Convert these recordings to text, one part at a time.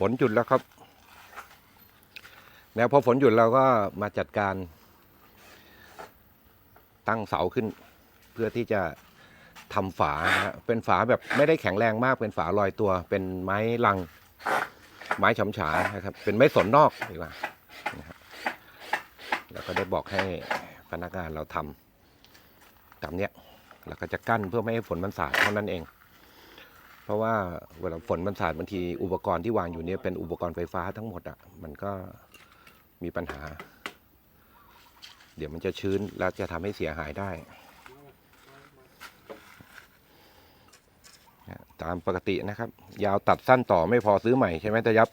ฝนหยุดแล้วครับ แล้วพอฝนหยุดเราก็มาจัดการ ตั้งเสาขึ้น เพื่อที่จะทำฝาเป็นฝาแบบไม่ได้แข็งแรงมากเป็นฝาลอยตัว เป็นไม้ลัง ไม้ฉำฉานะครับ เป็นไม้สนนอกดีกว่าแล้วก็ได้บอกให้พนักงานเราทำตามเนี้ยแล้วก็จะกั้นเพื่อไม่ให้ฝนมันสาดเท่านั้นเอง ราะว่าเวลาฝนมันสาดบางทีอุปกรณ์ที่วางอยู่เนี่ยเป็นอุปกรณ์ไฟฟ้าทั้งหมดอะมันก็มีปัญหา เดี๋ยวมันจะชื้นแล้วจะทำให้เสียหายได้ตามปกตินะครับ ยาวตัดสั้นต่อไม่พอซื้อใหม่ใช่ไหมตะยับ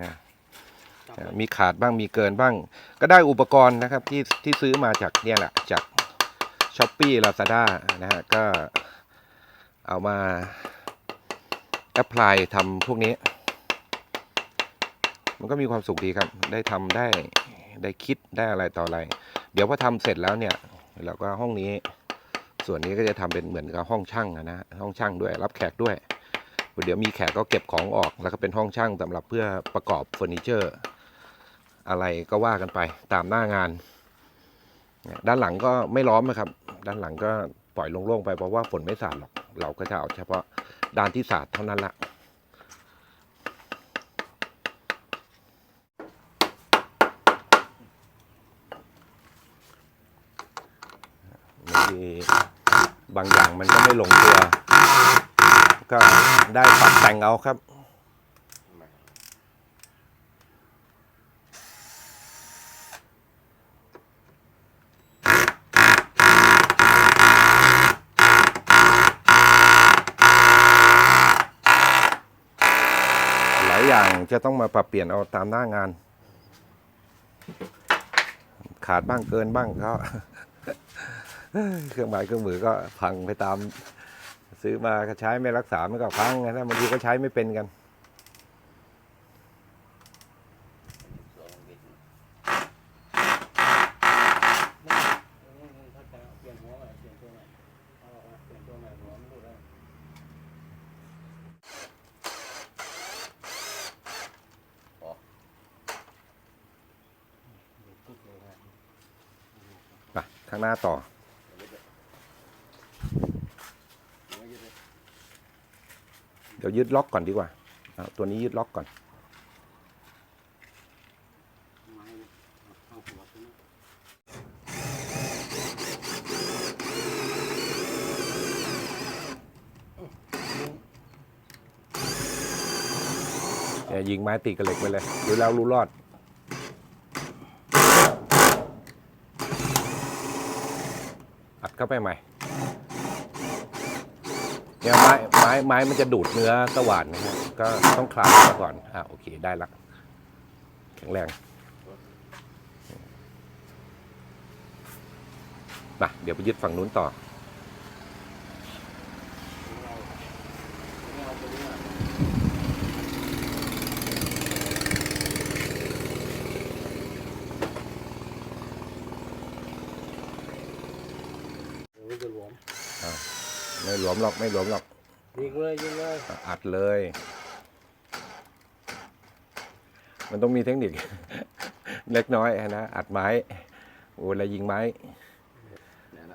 นะมีขาดบ้างมีเกินบ้าง ก็ได้อุปกรณ์นะครับที่ที่ซื้อมาจากเนี่ยแหละจากช้อปปี้ลาซาด้านะฮะก็ เอามาแอพพลายทำพวกนี้ มันก็มีความสุขดีครับ ได้ทำได้ได้คิดได้อะไรต่ออะไร เดี๋ยวพอทำเสร็จแล้วเนี่ยเราก็ห้องนี้ ส่วนนี้ก็จะทำเป็นเหมือนกับห้องช่างอะนะห้องช่างด้วยรับแขกด้วย เดี๋ยวมีแขกก็เก็บของออกแล้วก็เป็นห้องช่างสำหรับเพื่อประกอบเฟอร์นิเจอร์ อะไรก็ว่ากันไปตามหน้างาน ด้านหลังก็ไม่ล้อมนะครับ ด้านหลังก็ปล่อยโล่งๆไปเพราะว่าฝนไม่สาดหรอก เราก็จะเอาเฉพาะด้านที่สาดเท่านั้นละบางทีบางอย่างมันก็ไม่ลงตัว ก็ได้ปรับแต่งเอาครับ อย่างจะต้องมาปรับเปลี่ยนเอาตามหน้างาน ขาดบ้างเกินบ้างก็เครื่องหมายเครื่องมือก็พังไปตาม ซื้อมาก็ใช้ไม่รักษามันก็พังนะบางทีก็ใช้ไม่เป็นกัน ข้างหน้าต่อ เดี๋ยวยึดล็อกก่อนดีกว่าเอาตัวนี้ยึดล็อกก่อน อย่ายิงไม้ตีกระเหล็กไปเลยดูแล้วรู้รอด อัด เข้าไปใหม่เนี่ยไม้ไม้ไม้มันจะดูดเนื้อสว่านนะฮะก็ต้องคลายมาก่อนอ่าโอเคได้ละแข็งแรงมาเดี๋ยวไปยึดฝั่งนู้นต่อ จะหลวม ไม่ หลวมหรอกไม่หลวมหรอกยิงเลยยิงเลยอัดเลย มันต้องมีเทคนิค เล็กน้อยนะอัดไม้เวลายิงไม้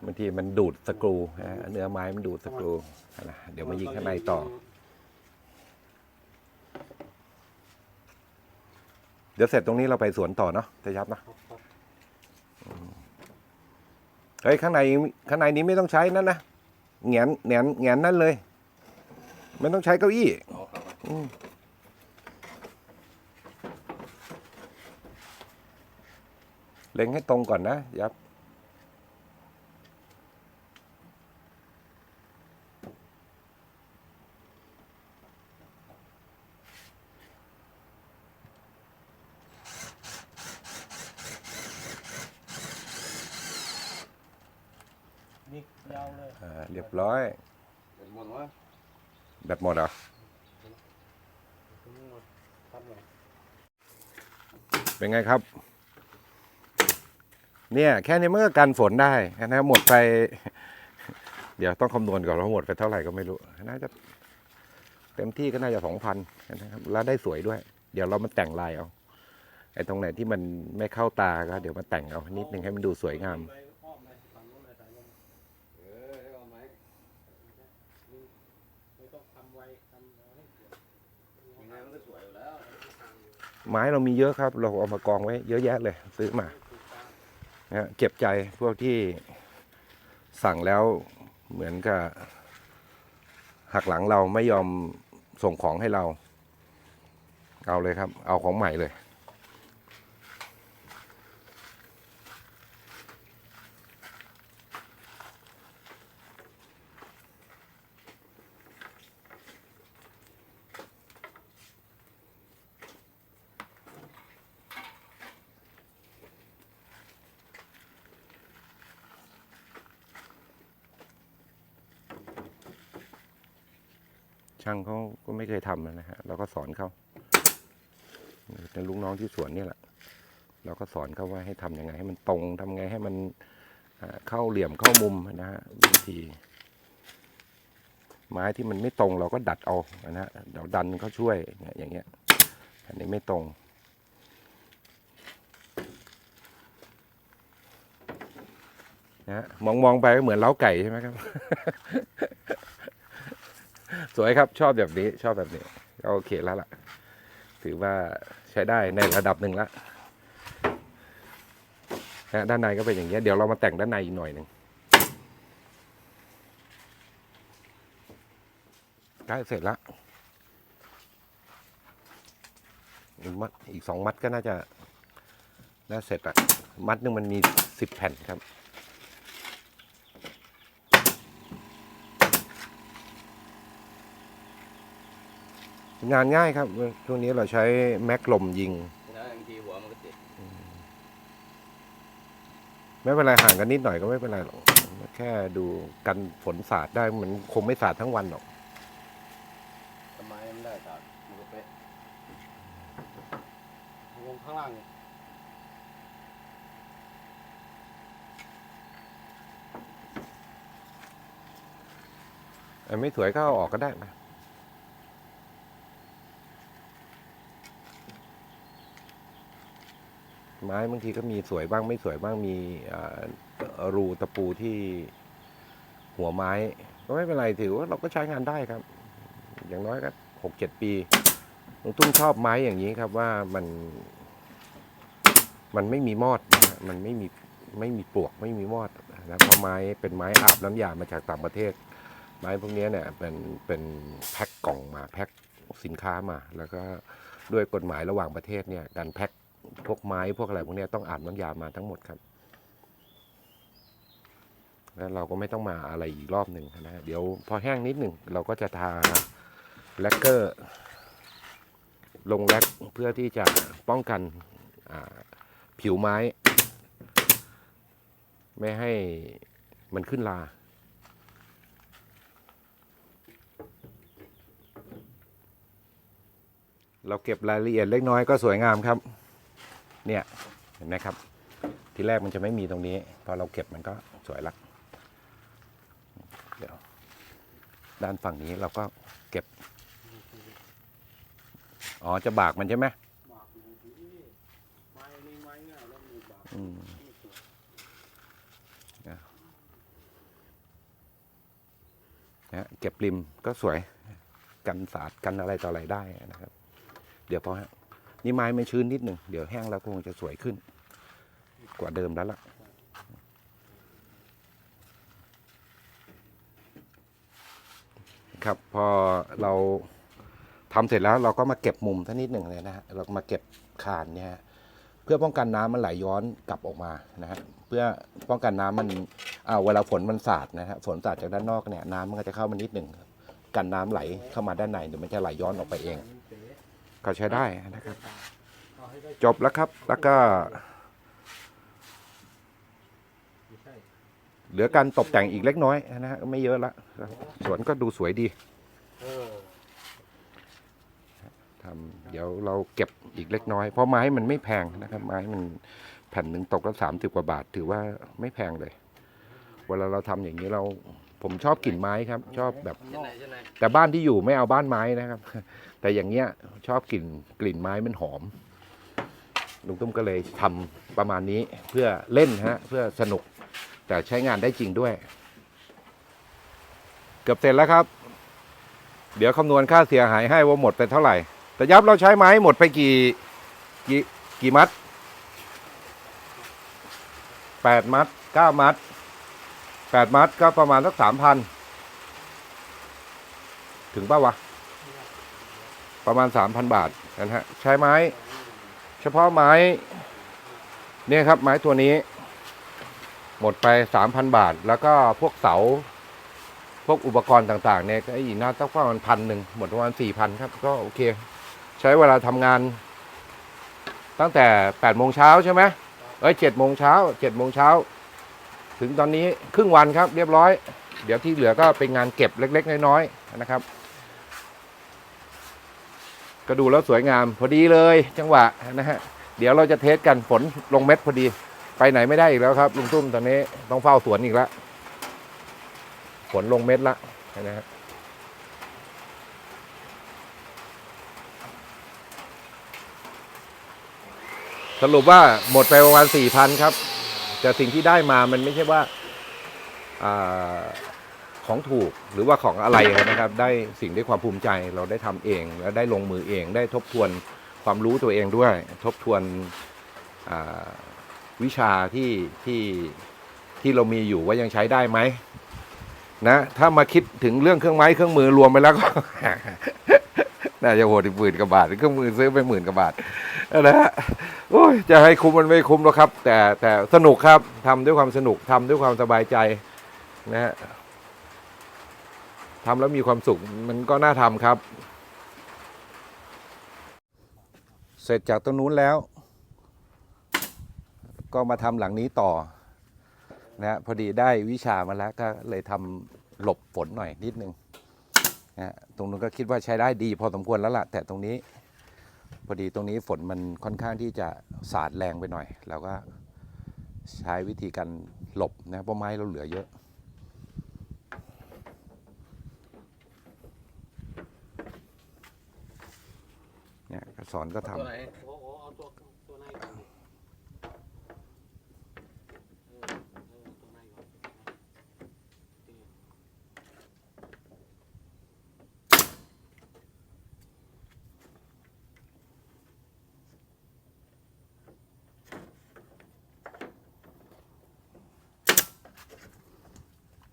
บางทีมันดูดสกรูนะเนื้อไม้มันดูดสกรูนะเดี๋ยวมายิงข้างในต่อ เดี๋ยวเสร็จตรงนี้เราไปสวนต่อเนาะจะยับนะเฮ้ยข้างในข้างในนี้ไม่ต้องใช้นั่นนะ แงนแงนแงนนั่นเลย ไม่ต้องใช้เก้าอี้อืมเล็งให้ตรงก่อนนะยับ นี่ยาวเลยอ่าเรียบร้อย เป็นหมดวะแบตหมดเหรอ หมดทับเลยเป็นไงครับ เนี่ย แค่นี้มันก็กันฝนได้นะหมดไป เดี๋ยวต้องคำนวณก่อนว่าหมดไปเท่าไหร่ก็ไม่รู้ น่าจะ เต็มที่ก็น่าจะสองพันนะครับแล้วได้สวยด้วย เดี๋ยวเรามาแต่งลายเอาไอ้ตรงไหนที่มันไม่เข้าตาก็เดี๋ยวมาแต่งเอานิดนึงให้มันดูสวยงาม ไปอ้อมเลยฝั่งนู้นเลยสายลม เออได้เอาไหม ไม่ต้องทำไวทำเอาให้สวย ยังไงมันก็สวยอยู่แล้ว ไม้เรามีเยอะครับ เราเอามากองไว้เยอะแยะเลย ซื้อมานะเก็บใจพวกที่สั่งแล้วเหมือนกับหักหลังเราไม่ยอมส่งของให้เรา เอาเลยครับ เอาของใหม่เลย ช่างเขาก็ไม่เคยทำนะฮะเราก็สอนเขาเป็นลูกน้องที่สวนนี่แหละ เราก็สอนเขาว่าให้ทำยังไง ให้มันตรงทำไงให้มันเข้าเหลี่ยมเข้ามุมนะฮะวิธี ไม้ที่มันไม่ตรงเราก็ดัดเอานะฮะเดี๋ยวดันเขาช่วยอย่างเงี้ยอันนี้ไม่ตรงนะมองมองไปก็เหมือนเล้าไก่ใช่ไหมครับ สวยครับชอบแบบนี้ชอบแบบนี้ก็โอเคแล้วล่ะ ถือว่าใช้ได้ในระดับหนึ่งละนะด้านในก็เป็นอย่างเงี้ยเดี๋ยวเรามาแต่งด้านในอีกหน่อยหนึ่งใกล้เสร็จละอีกมัดอีกสองมัดก็น่าจะน่าเสร็จละมัดหนึ่งมันมีสิบแผ่นครับ งานง่ายครับ ช่วงนี้เราใช้แม็กลมยิงแล้วบางทีหัวมันก็ติดไม่เป็นไรห่างกันนิดหน่อยก็ไม่เป็นไรหรอกแค่ดูกันฝนสาดได้มันคงไม่สาดทั้งวันหรอกทำไมมันได้ตัดมันก็เป๊ะวงข้างล่างเนี่ยเออไม่สวยก็เอาออกก็ได้นะ ไม้บางทีก็มีสวยบ้างไม่สวยบ้างมีรูตะปูที่หัวไม้ ก็ไม่เป็นไรถือว่าเราก็ใช้งานได้ครับ อย่างน้อยก็หกเจ็ดปีลุงตุ้มชอบไม้อย่างนี้ครับว่ามัน มันไม่มีมอดนะมันไม่มีไม่มีปลวกไม่มีมอดนะเพราะไม้เป็นไม้อาบน้ำยามาจากต่างประเทศ ไม้พวกนี้เนี่ยเป็นเป็นแพ็คกล่องมาแพ็คสินค้ามา แล้วก็ด้วยกฎหมายระหว่างประเทศเนี่ยการแพ็ค พวกไม้พวกอะไรพวกนี้ต้องอาบน้ำยามาทั้งหมดครับ แล้วเราก็ไม่ต้องมาอะไรอีกรอบหนึ่งนะเดี๋ยวพอแห้งนิดหนึ่งเราก็จะทาแลกเกอร์ลงแลกเพื่อที่จะป้องกันผิวไม้ ไม่ให้มันขึ้นลาเราเก็บรายละเอียดเล็กน้อยก็สวยงามครับ เนี่ยเห็นไหมครับ ทีแรกมันจะไม่มีตรงนี้ พอเราเก็บมันก็สวยละเดี๋ยวด้านฝั่งนี้เราก็เก็บ อ๋อจะบากมันใช่ไหมบากอยู่ที่ไม้นี่ไม้ง่ายแล้วมีบากอืมไม่สวยนะฮะเก็บริมก็สวยกันสาดกันอะไรต่ออะไรได้นะครับ เดี๋ยวพอฮะ นี่ไม้ไม่ชื้นนิดหนึ่งเดี๋ยวแห้งแล้วคงจะสวยขึ้น กว่าเดิมแล้วล่ะครับพอเราทำเสร็จแล้วเราก็มาเก็บมุมท่านิดหนึ่งเลยนะฮะเรามาเก็บคานเนี่ยเพื่อป้องกันน้ำมันไหลย้อนกลับออกมานะฮะเพื่อป้องกันน้ำมันอ่าเวลาฝนมันสาดนะฮะฝนสาดจากด้านนอกเนี่ยน้ำมันก็จะเข้ามานิดหนึ่งกันน้ำไหลเข้ามาด้านในเดี๋ยวมันจะไหลย้อนออกไปเอง ก็ใช้ได้นะครับเอาให้ได้จบแล้วครับแล้วก็ไม่ใช่เหลือการตกแต่งอีกเล็กน้อยนะฮะไม่เยอะละสวนก็ดูสวยดีเออทำเดี๋ยวเราเก็บอีกเล็กน้อย เพราะไม้มันไม่แพงนะครับ ไม้มันแผ่นหนึ่งตกละสามสิบกว่าบาท ถือว่าไม่แพงเลย เวลาเราทำอย่างนี้เรา ผมชอบกลิ่นไม้ครับ ชอบแบบ เช่นไหนเช่นไหนแต่บ้านที่อยู่ไม่เอาบ้านไม้นะครับ แต่อย่างเงี้ยชอบกลิ่นกลิ่นไม้มันหอมลุงตุ้มก็เลยทำประมาณนี้เพื่อเล่นฮะเพื่อสนุก แต่ใช้งานได้จริงด้วย เกือบเสร็จแล้วครับ เดี๋ยวคำนวณค่าเสียหายให้ว่าหมดไปเท่าไหร่ แต่ยับเราใช้ไม้หมดไปกี่กี่กี่มัดแปดมัดเก้ามัด แปดมัดก็ประมาณสักสามพันถึงป่าวะ ประมาณสามพันบาทนะฮะใช้ไม้ เฉพาะไม้ เนี่ยครับไม้ตัวนี้ หมดไปสามพันบาท แล้วก็พวกเสา พวกอุปกรณ์ต่าง ๆ เนี่ยก็อีกน่าสักประมาณพันหนึ่งหมดประมาณสี่พันครับ ก็โอเค ใช้เวลาทำงาน ตั้งแต่แปดโมงเช้าใช่ไหมเอ้ยเจ็ดโมงเช้าเจ็ดโมงเช้า ถึงตอนนี้ครึ่งวันครับเรียบร้อย เดี๋ยวที่เหลือก็เป็นงานเก็บเล็ก ๆ น้อยๆนะครับ ก็ดูแล้วสวยงามพอดีเลยจังหวะนะฮะเดี๋ยวเราจะเทสกันฝนลงเม็ดพอดี ไปไหนไม่ได้อีกแล้วครับลุงตุ้มตอนนี้ต้องเฝ้าสวนอีกแล้วฝนลงเม็ดละนะฮะสรุปว่าหมดไปประมาณสี่พันครับ แต่สิ่งที่ได้มามันไม่ใช่ว่าอของถูกหรือว่าของอะไรนะครับ ได้สิ่งด้วยความภูมิใจเราได้ทำเอง แล้วได้ลงมือเองได้ทบทวนความรู้ตัวเองด้วย ทบทวนวิชาที่ที่ที่เรามีอยู่ว่ายังใช้ได้ไหมนะถ้ามาคิดถึงเรื่องเครื่องไม้เครื่องมือรวมไปแล้วก็ น่าจะโหดอีกหมื่นกว่าบาทเครื่องมือซื้อไปหมื่นกว่าบาทนะฮะโอ้ยจะให้คุ้มมันไม่คุ้มหรอกครับ แต่แต่สนุกครับทำด้วยความสนุกทำด้วยความสบายใจนะฮะทำแล้วมีความสุขมันก็น่าทำครับ เสร็จจากตรงนู้นแล้ว ก็มาทำหลังนี้ต่อนะฮะพอดีได้วิชามาแล้วก็เลยทำหลบฝนหน่อยนิดนึง นะตรงนู้นก็คิดว่าใช้ได้ดีพอสมควรแล้วล่ะ แต่ตรงนี้ พอดีตรงนี้ฝนมันค่อนข้างที่จะสาดแรงไปหน่อย เราก็ใช้วิธีการหลบนะเพราะไม้เราเหลือเยอะเนี่ยสอนก็ทำ ตัวไหน โอ้โหเอาตัวตัวในก่อนดิเออเออตัวในก่อนโอเค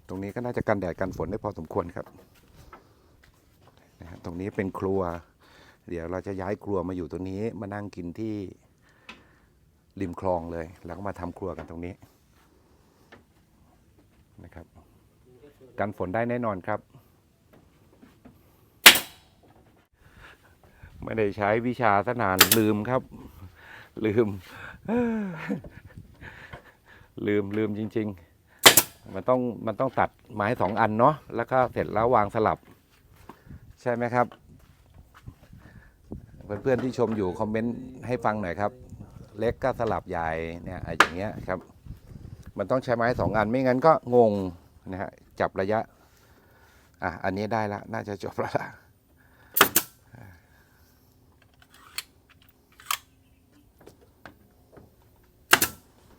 ต รงนี้ก็น่าจะกันแดดกันฝนได้พอสมควรครับนะฮะตรงนี้เป็นครัว เดี๋ยวเราจะย้ายครัวมาอยู่ตรงนี้มานั่งกินที่ริมคลองเลย แล้วก็มาทำครัวกันตรงนี้นะครับกันฝนได้แน่นอนครับ ไม่ได้ใช้วิชาสนานลืมครับ ลืม ลืมลืมจริง ๆ มันต้องมันต้องตัดไม้สองอันเนาะแล้วก็เสร็จแล้ววางสลับ ใช่ไหมครับ เพื่อนๆที่ชมอยู่คอมเมนต์ให้ฟังหน่อยครับ เล็กก็สลับใหญ่เนี่ยอะไรอย่างเงี้ยครับ มันต้องใช้ไม้สองอันไม่งั้นก็งงนะฮะจับระยะอะอันนี้ได้ละน่าจะจบแล้วล่ะ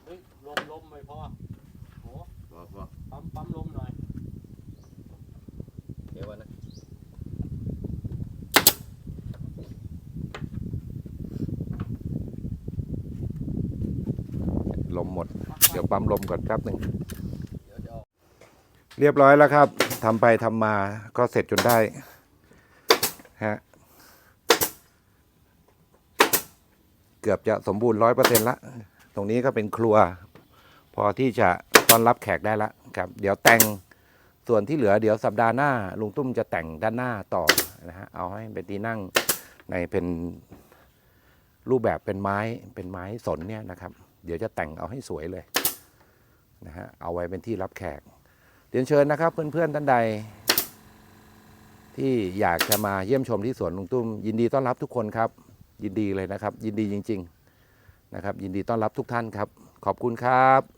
เฮ้ยลมลมไม่พอโห พอพอ ปั๊มปั๊มลมหน่อย เดี๋ยววันนะ ล มหมด เดี๋ยวปั๊มลมก่อนแป๊บหนึ่งเดี๋ยวจะเอาเรียบร้อยแล้วครับทำไปทำมาก็เสร็จจนได้ฮะเกือบจะสมบูรณ์ร้อยเปอร์เซ็นต์ละ ตรงนี้ก็เป็นครัว พอที่จะต้อนรับแขกได้ละครับ เดี๋ยวแต่งส่วนที่เหลือเดี๋ยวสัปดาห์หน้า ลุงตุ้มจะแต่งด้านหน้าต่อนะฮะเอาให้เป็นที่นั่งในเป็นรูปแบบเป็นไม้เป็นไม้สนเนี่ยนะครับ เดี๋ยวจะแต่งเอาให้สวยเลยนะฮะเอาไว้เป็นที่รับแขก เรียนเชิญนะครับเพื่อนๆท่านใด ที่อยากจะมาเยี่ยมชมที่สวนลุงตุ้ม ยินดีต้อนรับทุกคนครับ ยินดีเลยนะครับ ยินดีจริง ๆนะครับ ยินดีต้อนรับทุกท่านครับ ขอบคุณครับ